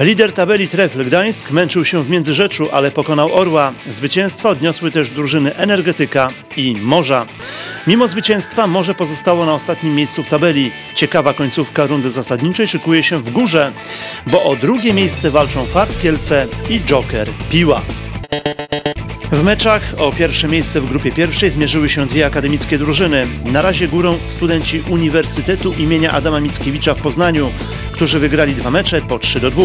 Lider tabeli Trefl Gdańsk męczył się w Międzyrzeczu, ale pokonał Orła. Zwycięstwa odniosły też drużyny Energetyka i Morza. Mimo zwycięstwa Morze pozostało na ostatnim miejscu w tabeli. Ciekawa końcówka rundy zasadniczej szykuje się w górze, bo o drugie miejsce walczą Fart Kielce i Joker Piła. W meczach o pierwsze miejsce w grupie pierwszej zmierzyły się dwie akademickie drużyny. Na razie górą studenci Uniwersytetu imienia Adama Mickiewicza w Poznaniu, którzy wygrali dwa mecze po 3 do 2.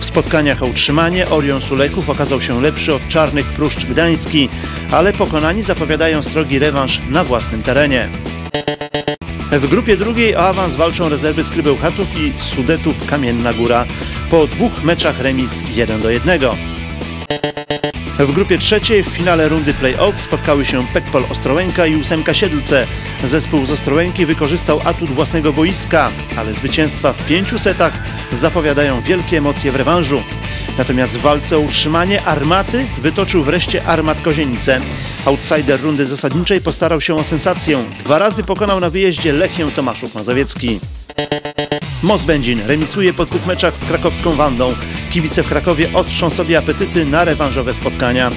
W spotkaniach o utrzymanie Orion Sulejków okazał się lepszy od Czarnych Pruszcz Gdański, ale pokonani zapowiadają srogi rewanż na własnym terenie. W grupie drugiej o awans walczą rezerwy Skrybełchatów i Sudetów Kamienna Góra. Po dwóch meczach remis 1 do 1. W grupie trzeciej w finale rundy play-off spotkały się Pekpol Ostrołęka i Ósemka Siedlce. Zespół z Ostrołęki wykorzystał atut własnego boiska, ale zwycięstwa w pięciu setach zapowiadają wielkie emocje w rewanżu. Natomiast w walce o utrzymanie Armaty wytoczył wreszcie Armat Kozienice. Outsider rundy zasadniczej postarał się o sensację. Dwa razy pokonał na wyjeździe Lechię Tomaszów Mazowiecki. Moc Będzin remisuje po dwóch meczach z krakowską Wandą. Kibice w Krakowie otrzą sobie apetyty na rewanżowe spotkania.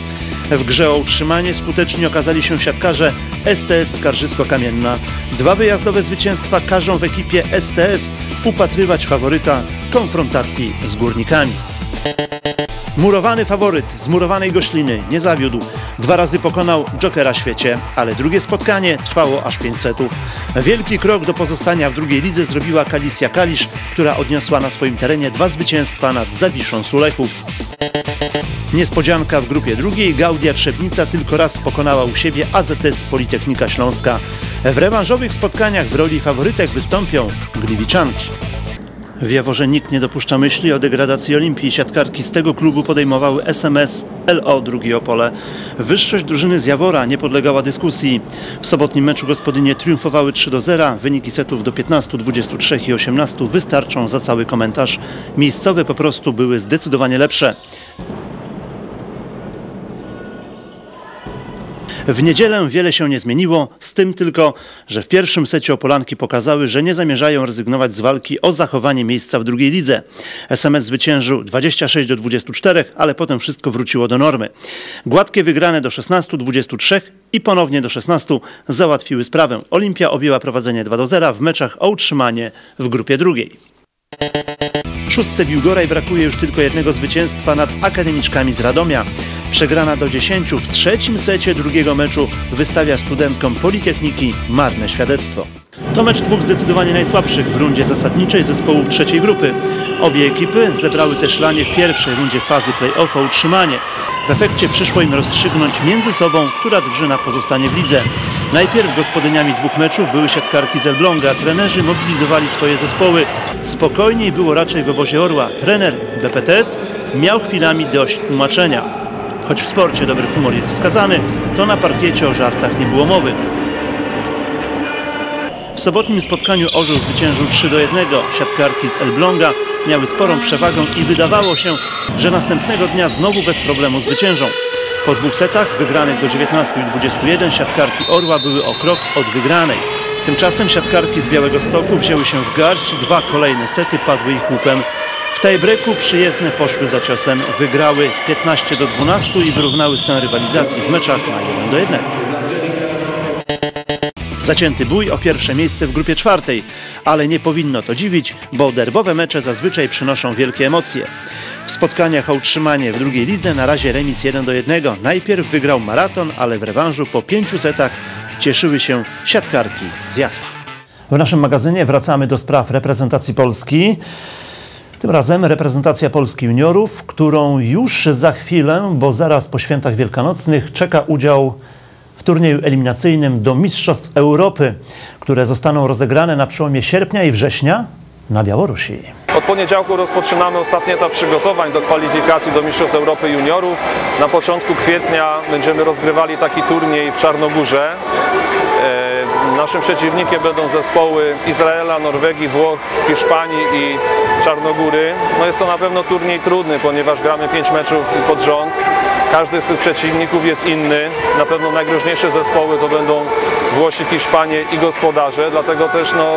W grze o utrzymanie skuteczni okazali się siatkarze STS Skarżysko-Kamienna. Dwa wyjazdowe zwycięstwa każą w ekipie STS upatrywać faworyta konfrontacji z górnikami. Murowany faworyt z murowanej gośliny nie zawiódł. Dwa razy pokonał Jokera świecie, ale drugie spotkanie trwało aż 5 setów. Wielki krok do pozostania w drugiej lidze zrobiła Kalisja Kalisz, która odniosła na swoim terenie dwa zwycięstwa nad Zawiszą Sulechów. Niespodzianka w grupie drugiej, Gaudia Trzebnica tylko raz pokonała u siebie AZS Politechnika Śląska. W rewanżowych spotkaniach w roli faworytek wystąpią Gliwiczanki. W Jaworze nikt nie dopuszcza myśli o degradacji Olimpii. Siatkarki z tego klubu podejmowały SMS LO drugie Opole. Wyższość drużyny z Jawora nie podlegała dyskusji. W sobotnim meczu gospodynie triumfowały 3 do 0. Wyniki setów do 15, 23 i 18 wystarczą za cały komentarz. Miejscowe po prostu były zdecydowanie lepsze. W niedzielę wiele się nie zmieniło, z tym tylko, że w pierwszym secie Opolanki pokazały, że nie zamierzają rezygnować z walki o zachowanie miejsca w drugiej lidze. SMS zwyciężył 26 do 24, ale potem wszystko wróciło do normy. Gładkie wygrane do 16, 23 i ponownie do 16 załatwiły sprawę. Olimpia objęła prowadzenie 2 do 0 w meczach o utrzymanie w grupie drugiej. Szóstce Biłgoraj brakuje już tylko jednego zwycięstwa nad akademiczkami z Radomia. Przegrana do 10 w trzecim secie drugiego meczu wystawia studentkom Politechniki marne świadectwo. To mecz dwóch zdecydowanie najsłabszych w rundzie zasadniczej zespołów trzeciej grupy. Obie ekipy zebrały też lanie w pierwszej rundzie fazy play-off o utrzymanie. W efekcie przyszło im rozstrzygnąć między sobą, która drużyna pozostanie w lidze. Najpierw gospodyniami dwóch meczów były siatkarki z Elbląga. Trenerzy mobilizowali swoje zespoły. Spokojniej było raczej w obozie Orła. Trener BPTS miał chwilami dość tłumaczenia. Choć w sporcie dobry humor jest wskazany, to na parkiecie o żartach nie było mowy. W sobotnim spotkaniu Orzeł zwyciężył 3 do 1. Siatkarki z Elbląga miały sporą przewagę i wydawało się, że następnego dnia znowu bez problemu zwyciężą. Po dwóch setach, wygranych do 19 i 21, siatkarki Orła były o krok od wygranej. Tymczasem siatkarki z Białego Stoku wzięły się w garść, dwa kolejne sety padły ich łupem. W tiebreaku przyjezdne poszły za ciosem, wygrały 15 do 12 i wyrównały stan rywalizacji w meczach na 1 do 1. Zacięty bój o pierwsze miejsce w grupie czwartej, ale nie powinno to dziwić, bo derbowe mecze zazwyczaj przynoszą wielkie emocje. W spotkaniach o utrzymanie w drugiej lidze na razie remis 1 do 1. Najpierw wygrał maraton, ale w rewanżu po pięciu setach cieszyły się siatkarki z Jasła. W naszym magazynie wracamy do spraw reprezentacji Polski. Tym razem reprezentacja Polski juniorów, którą już za chwilę, bo zaraz po świętach wielkanocnych czeka udział w turnieju eliminacyjnym do Mistrzostw Europy, które zostaną rozegrane na przełomie sierpnia i września na Białorusi. Od poniedziałku rozpoczynamy ostatni etap przygotowań do kwalifikacji do Mistrzostw Europy Juniorów. Na początku kwietnia będziemy rozgrywali taki turniej w Czarnogórze. Naszym przeciwnikiem będą zespoły Izraela, Norwegii, Włoch, Hiszpanii i Czarnogóry. No jest to na pewno turniej trudny, ponieważ gramy 5 meczów pod rząd. każdy z tych przeciwników jest inny. Na pewno najgroźniejsze zespoły to będą Włosi, Hiszpanie i gospodarze, dlatego też no,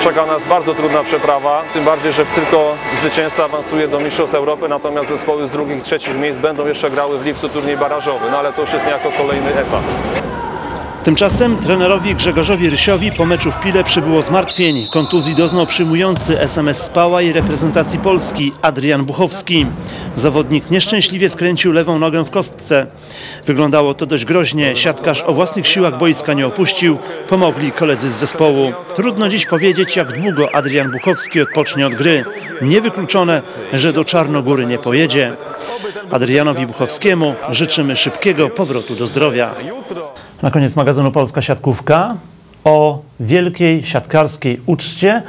czeka nas bardzo trudna przeprawa, tym bardziej, że tylko zwycięzca awansuje do Mistrzostw Europy, natomiast zespoły z drugich trzecich miejsc będą jeszcze grały w lipcu turniej barażowy, no ale to już jest niejako kolejny etap. Tymczasem trenerowi Grzegorzowi Rysiowi po meczu w Pile przybyło zmartwień. Kontuzji doznał przyjmujący SMS Spała i reprezentacji Polski Adrian Buchowski. Zawodnik nieszczęśliwie skręcił lewą nogę w kostce. Wyglądało to dość groźnie. Siatkarz o własnych siłach boiska nie opuścił. Pomogli koledzy z zespołu. Trudno dziś powiedzieć, jak długo Adrian Buchowski odpocznie od gry. Niewykluczone, że do Czarnogóry nie pojedzie. Adrianowi Buchowskiemu życzymy szybkiego powrotu do zdrowia. Na koniec magazynu Polska Siatkówka o wielkiej siatkarskiej uczcie,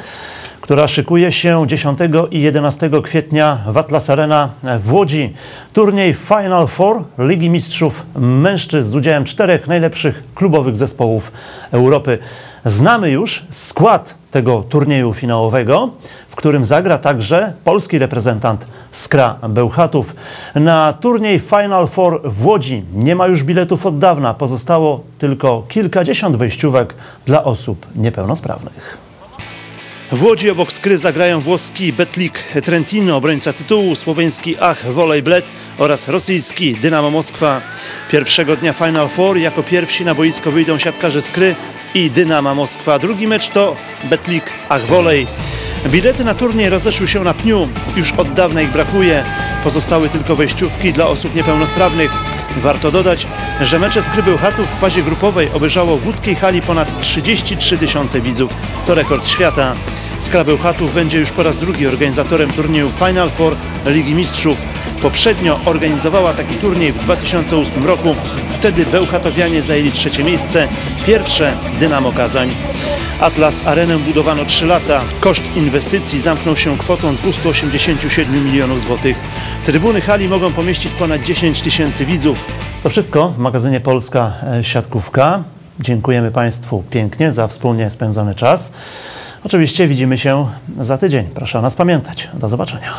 która szykuje się 10 i 11 kwietnia w Atlas Arena w Łodzi. Turniej Final Four Ligi Mistrzów Mężczyzn z udziałem czterech najlepszych klubowych zespołów Europy. Znamy już skład tego turnieju finałowego, w którym zagra także polski reprezentant Skra Bełchatów. Na turniej Final Four w Łodzi nie ma już biletów od dawna. Pozostało tylko kilkadziesiąt wejściówek dla osób niepełnosprawnych. W Łodzi obok Skry zagrają włoski Betlik Trentino, obrońca tytułu, słoweński Ach Wolej Bled oraz rosyjski Dynamo Moskwa. Pierwszego dnia Final Four jako pierwsi na boisko wyjdą siatkarze Skry i Dynama Moskwa. Drugi mecz to Betlik Ach Wolej. Bilety na turniej rozeszły się na pniu. Już od dawna ich brakuje. Pozostały tylko wejściówki dla osób niepełnosprawnych. Warto dodać, że mecze Skry Bełchatów w fazie grupowej obejrzało w łódzkiej hali ponad 33 tysiące widzów. To rekord świata. Skra Bełchatów będzie już po raz drugi organizatorem turnieju Final Four Ligi Mistrzów. Poprzednio organizowała taki turniej w 2008 roku. Wtedy Bełchatowianie zajęli trzecie miejsce, pierwsze Dynamo Kazań. Atlas Arenę budowano 3 lata. Koszt inwestycji zamknął się kwotą 287 milionów złotych. Trybuny hali mogą pomieścić ponad 10 tysięcy widzów. To wszystko w magazynie Polska e, Siatkówka. Dziękujemy Państwu pięknie za wspólnie spędzony czas. Oczywiście widzimy się za tydzień. Proszę o nas pamiętać. Do zobaczenia.